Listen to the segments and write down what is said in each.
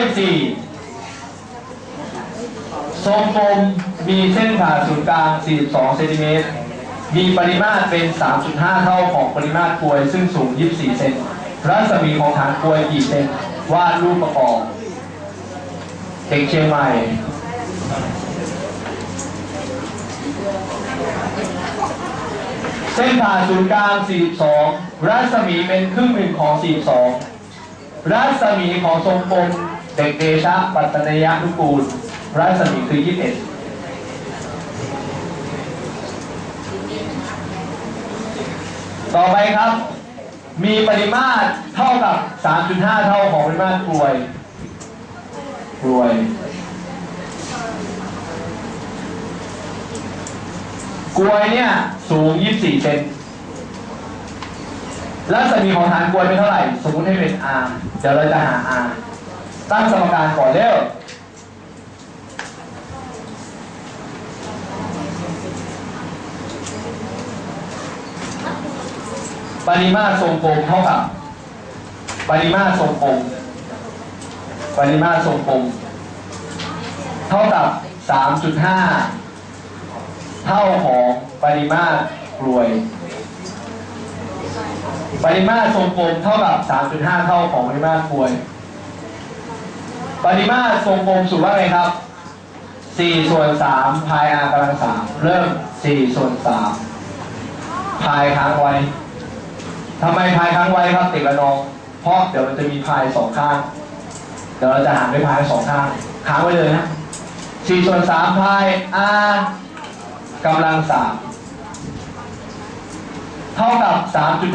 สิบสี่ทรงกลมมีเส้นผ่าศูนย์กลาง 42 เซนติเมตร มีปริมาตรเป็น 3.5 เท่าของปริมาตรกลวยซึ่งสูง 24 เซน รัศมีของฐานกลวยกี่เซน วาดรูปประกอบ เด็กเชียงใหม่เส้นผ่าศูนย์กลาง 42 รัศมีเป็นครึ่งหนึ่งของ 42 รัศมีของทรงกลม เด็กเดชะปัตตนยนุกูลรัศมีคือ 21ต่อไปครับ มีปริมาตรเท่ากับ 3.5 เท่าของปริมาตรกลวยกลวย กลวยเนี่ย สูง 24 เซนรัศมีของฐานกลวยเป็นเท่าไหร่ สมมติให้เป็น r เดี๋ยวเราจะหา r ตั้งสมการก่อนเร็วปริมาตรทรงกลมเท่ากับปริมาตรทรงกลมปริมาตรทรงกลมเท่ากับ 3.5 เท่าของปริมาตรกลวย ปริมาตรทรงกลมเท่ากับ 3.5 เท่าของปริมาตรกลวย ปริมาตรทรงกลมสูตรว่าไงครับ4ส่วน3พาย r กำลัง3เริ่ม4ส่วน3พายค้างไว้ทำไมพายค้างไว้ครับติดระนอง เพราะเดี๋ยวมันจะมีพายสองข้าง เดี๋ยวเราจะหารด้วยพายสองข้าง ค้างไว้เลยนะ4ส่วน3พาย r กำลัง3เท่ากับ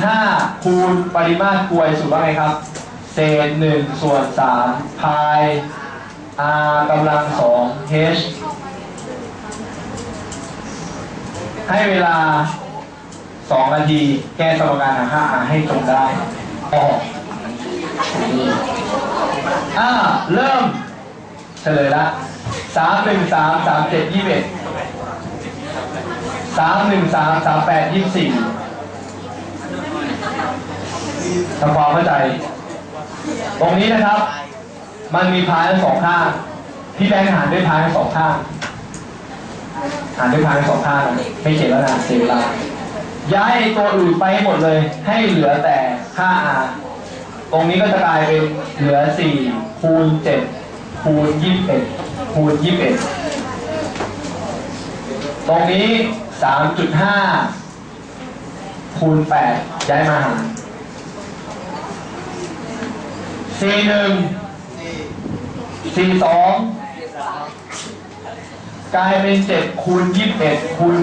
3.5 คูณปริมาตรกลวยสูตรว่าไงครับ เศษ1ส่วน3พาย r กำลัง2 h ให้เวลา2นาที แก้สมการหาค่า r ให้จงได้ออกอ่าเริ่มเฉลยละ3 1 3 3 7 21 3 1 3 3 8 24ทำความเข้าใจ ตรงนี้นะครับ มันมีพายทั้งสองข้าง พี่แบงค์หารด้วยพายทั้งสองข้าง หารด้วยพายทั้งสองข้างนะไม่เขียนแล้วนะเสียเวลาย้ายตัวอื่นไปให้หมดเลย ให้เหลือแต่ค่า r ตรงนี้ก็จะกลายเป็นเหลือ4คูณ7คูณ21คูณ21 ตรงนี้ 3.5คูณ8ย้ายมาหาร C1 C2 กลายเป็น7คูณ21คูณ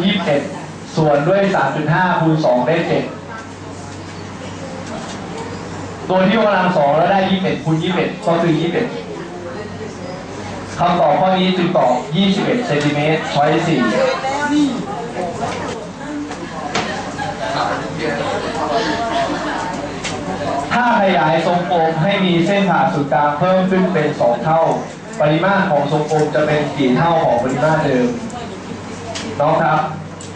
21ส่วนด้วย3.5คูณ2ได้7ตัวที่กำลัง2แล้วได้21คูณ21ก็คือ21คำตอบข้อนี้จึงตอบ 21 เซนติเมตรช้อย4 ถ้าขยายทรงกลมให้มีเส้นผ่าศูนย์กลางเพิ่มขึ้นเป็น2เท่า ปริมาตรของทรงกลมจะเป็นกี่เท่าของปริมาตรเดิม น้องครับ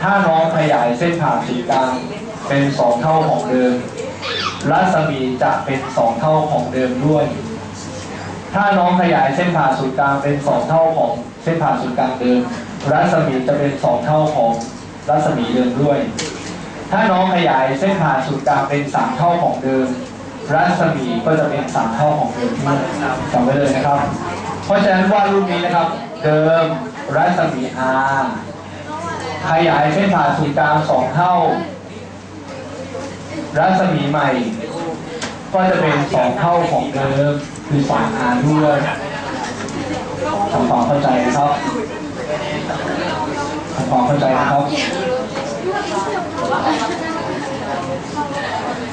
ถ้าน้องขยายเส้นผ่าศูนย์กลางเป็น2เท่าของเดิม รัศมีจะเป็น2เท่าของเดิมด้วย ถ้าน้องขยายเส้นผ่าศูนย์กลางเป็น2เท่าของเส้นผ่าศูนย์กลางเดิม รัศมีจะเป็น2เท่าของรัศมีเดิมด้วย ถ้าน้องขยายเส้นผ่าศูนย์กลางเป็น3เท่าของเดิม รัศมีก็จะเป็น3เท่าของเดิมด้วยจำไว้เลยนะครับ เพราะฉะนั้นวาดรูปนี้นะครับ เดิมรัศมี r ขยายเส้นผ่าศูนย์กลาง2เท่า รัศมีใหม่ ก็จะเป็น2เท่าของเดิมคือ 2r ด้วยทำความเข้าใจนะครับทำความเข้าใจนะครับ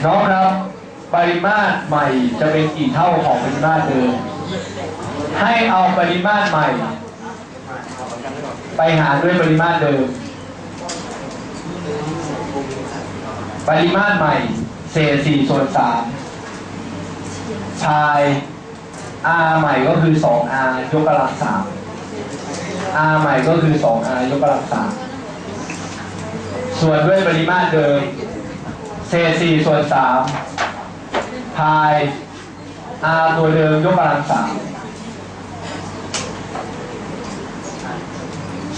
น้องครับ ปริมาตรใหม่จะเป็นกี่เท่าของปริมาตรเดิม ให้เอาปริมาตรใหม่ ไปหารด้วยปริมาตรเดิม ปริมาตรใหม่เศษ4ส่วน3พาย r ใหม่ก็คือ 2r ยกกำลัง3 r ใหม่ก็คือ 2r ยกกำลัง3ส่วนด้วยปริมาตรเดิมเศษ4ส่วน3 พาย r ตัวเดิมยกกำลังสาม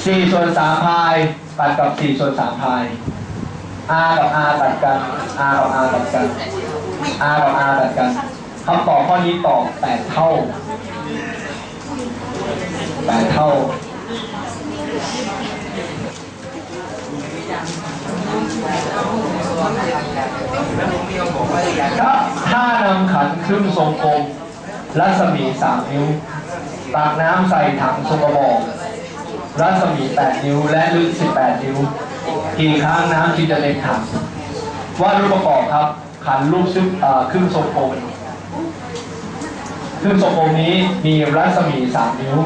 สี่ส่วนสามพายตัดกับสี่ส่วนสามพาย r กับ r ตัดกัน r กับ r ตัดกัน r กับ r ตัดกันคำตอบข้อนี้ตอบแปดเท่าแปดเท่า ครับถ้านำขันครึ่งทรงกลมรัศมี3นิ้ว ตักน้ำใส่ถังทรงกระบอกรัศมี8นิ้ว และลึก18นิ้วกี่ครั้งน้ำจึงจะเต็มถังว่ารูปประกอบครับ ขันรูปซึ่งครึ่งทรงกลมครึ่งทรงกลมนี้มีรัศมี3นิ้ว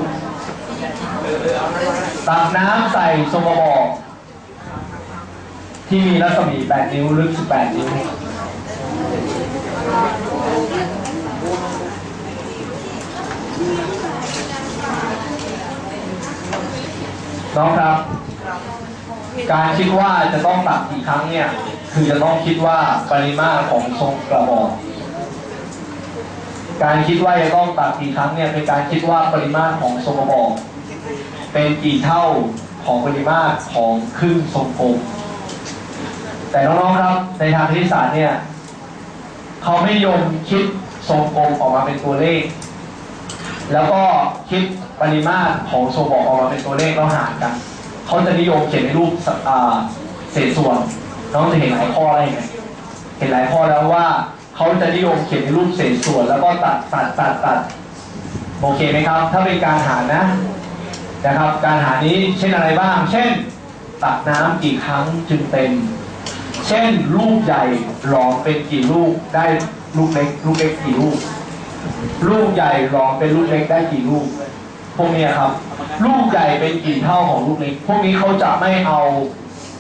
ตักน้ำใส่ทรงกระบอก ที่มีรัศมี 8 นิ้ว ลึก 18 นิ้ว น้องครับ การคิดว่าจะต้องตัดกี่ครั้งเนี่ย คือจะต้องคิดว่าปริมาตรของทรงกระบอก การคิดว่าจะต้องตัดกี่ครั้งเนี่ย เป็นการคิดว่าปริมาตรของทรงกระบอก เป็นกี่เท่าของปริมาตรของครึ่งทรงกลม แต่น้องๆครับ ในทางคณิตศาสตร์เนี่ยเขาไม่ยมคิดทรงกลมออกมาเป็นตัวเลข แล้วก็คิดปริมาตรของทรงบอกออกมาเป็นตัวเลขแล้วหารกันเขาจะนิยมเขียนในรูปเศษส่วน น้องจะเห็นหลายข้ออะไรไหมเห็นหลายข้อแล้วว่าเขาจะนิยมเขียนในรูปเศษส่วน แล้วก็ตัดตัดตัดตัดโอเคไหมครับ ถ้าเป็นการหารนะนะครับ การหานี้เช่นอะไรบ้าง เช่น ตักน้ำกี่ครั้งจึงเต็ม เช่นลูกใหญ่หลอมเป็นกี่ลูกได้ลูกเล็กลูกเล็กกี่ลูก ลูกใหญ่หลอมเป็นลูกเล็กได้กี่ลูก พวกนี้ครับ ลูกใหญ่เป็นกี่เท่าของลูกเล็ก พวกนี้เขาจะไม่เอา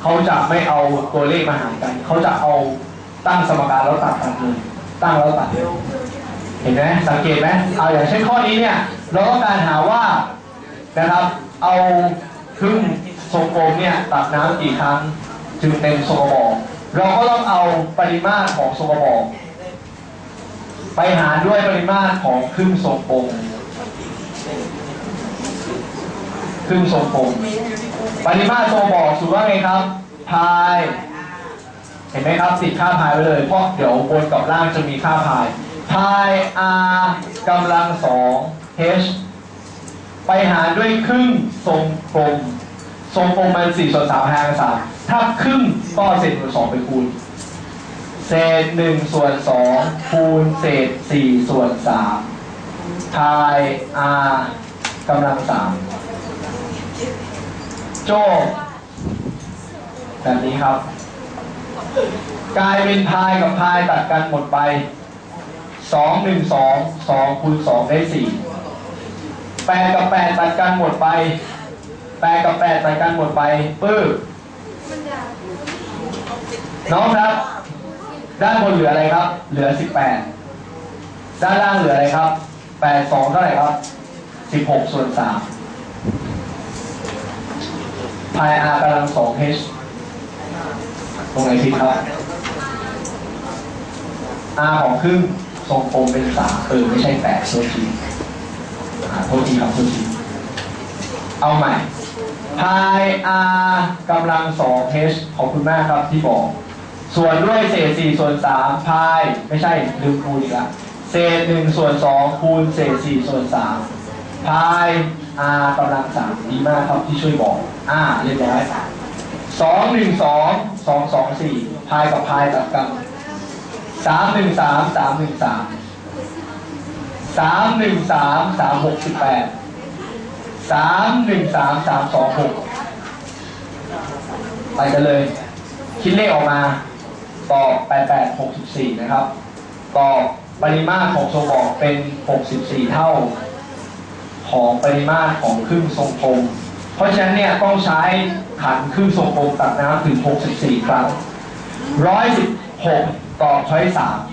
เขาจะไม่เอาตัวเลขมาหารกัน เขาจะเอาตั้งสมการแล้วตัดกันเลยตั้งแล้วตัดเลยเห็นไหมสังเกตไหมเอาอย่างเช่นข้อนี้เนี่ย เราต้องการหาว่านะครับ เอาครึ่งทรงกลมเนี่ยตักน้ำกี่ครั้งจึงเต็มทรงกระบอก เราก็ต้องเอาปริมาตรของทรงกระบอกไปหารด้วยปริมาตรของครึ่งทรงกลมครึ่งทรงกลมปริมาตรทรงบอกสูตรว่าไงครับพายเห็นไหมครับติดค่าพายไว้เลยเพราะเดี๋ยวบนกับล่างจะมีค่าพายพาย r กำลังสอง h ไปหารด้วยครึ่งทรงกลมทรงกลมมันสี่ส่วนสามพายสาม ถ้าครึ่งก็เศษส่วนสองไปคูณ เศษหนึ่งส่วนสองคูณเศษสี่ส่วนสามพาย r กำลังสามโจ้แบบนี้ครับ กลายเป็นพายกับพายตัดกันหมดไปสองหนึ่งสองสองคูณสองได้สี่แปดกับแปดตัดกันหมดไปแปดกับแปดตัดกันหมดไปปื้บ น้องครับ ด้านบนเหลืออะไรครับ เหลือสิบแปดด้านล่างเหลืออะไรครับแปดสองเท่าไหร่ครับสิบหกส่วนสามพาย r กำลังสอง h ตรงไหนผิดครับ r ของครึ่งทรงกลมเป็นสามเออ ไม่ใช่แปดโทษทีโทษทีครับโทษทีเอาใหม่ พาย r กำลังสอง h ขอบคุณมากครับที่บอก ส่วนด้วยเศษสี่ส่วนสามพาย ไม่ใช่ลืมคูณอีกละเศษหนึ่งส่วนสองคูณเศษสี่ส่วนสามพาย r กำลังสามดีมากครับที่ช่วยบอกอ่าเรียบร้อยสองหนึ่งสองสองสองสี่พายกับพายตัดกันสามหนึ่งสามสามหนึ่งสามสามหนึ่งสามสามหกสิบแปด สามหนึ่งสามสามสองหกไปกันเลย คิดเลขออกมาตอบ8864นะครับตอบปริมาตรของทรงบอกเป็น64เท่า ของปริมาตรของครึ่งทรงกลมเพราะฉะนั้นเนี่ยต้องใช้ขันครึ่งทรงกลมตักน้ำถึง64ครั้ง116ตอบช้อย3